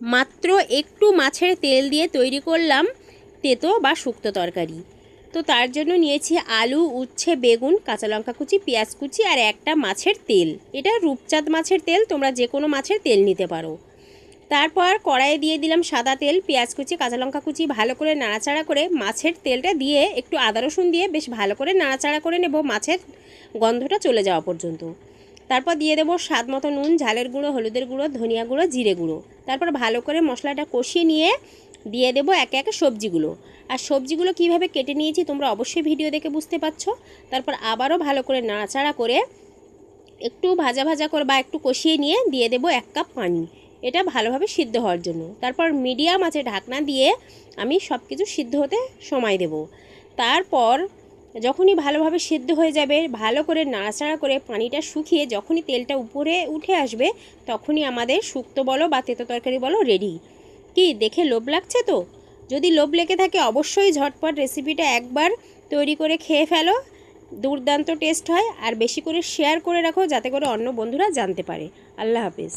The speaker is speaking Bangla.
মাত্র একটু মাছের তেল দিয়ে তৈরি করলাম তেতো বা শুক্তো তরকারি। তো তার জন্য নিয়েছি আলু, উচ্ছে, বেগুন, কাঁচা লঙ্কা কুচি, পেঁয়াজ কুচি আর একটা মাছের তেল। এটা রূপচাঁদ মাছের তেল, তোমরা যে কোনো মাছের তেল নিতে পারো। তারপর কড়াইয়ে দিয়ে দিলাম সাদা তেল, পেঁয়াজ কুচি, কাঁচা লঙ্কা কুচি, ভালো করে নাড়াচাড়া করে মাছের তেলটা দিয়ে একটু আদা রসুন দিয়ে বেশ ভালো করে নাড়াচাড়া করে নেব, মাছের গন্ধটা চলে যাওয়া পর্যন্ত। তারপর দিয়ে দেবো স্বাদ মতো নুন, ঝালের গুঁড়ো, হলুদের গুঁড়ো, ধনিয়া গুঁড়ো, জিরে গুঁড়ো। তারপর ভালো করে মশলাটা কষিয়ে নিয়ে দিয়ে দেবো একে একে সবজিগুলো। আর সবজিগুলো কীভাবে কেটে নিয়েছি তোমরা অবশ্যই ভিডিও দেখে বুঝতে পারছ। তারপর আবারও ভালো করে নাড়াচাড়া করে একটু ভাজা ভাজা করে বা একটু কষিয়ে নিয়ে দিয়ে দেবো এক কাপ পানি। এটা ভালোভাবে সিদ্ধ হওয়ার জন্য। তারপর মিডিয়াম আছে ঢাকনা দিয়ে আমি সব কিছু সিদ্ধ হতে সময় দেব। তারপর যখনই ভালোভাবে সিদ্ধ হয়ে যাবে, ভালো করে নাড়াচাড়া করে পানিটা শুকিয়ে যখনই তেলটা উপরে উঠে আসবে, তখনই আমাদের শুক্তো বলো বা তেতো তরকারি বলো রেডি কি, দেখে লোভ লাগছে তো? যদি লোভ লেগে থাকে অবশ্যই ঝটপট রেসিপিটা একবার তৈরি করে খেয়ে ফেলো, দুর্দান্ত টেস্ট হয়, আর বেশি করে শেয়ার করে রাখো যাতে করে অন্য বন্ধুরা জানতে পারে। আল্লাহ হাফিজ।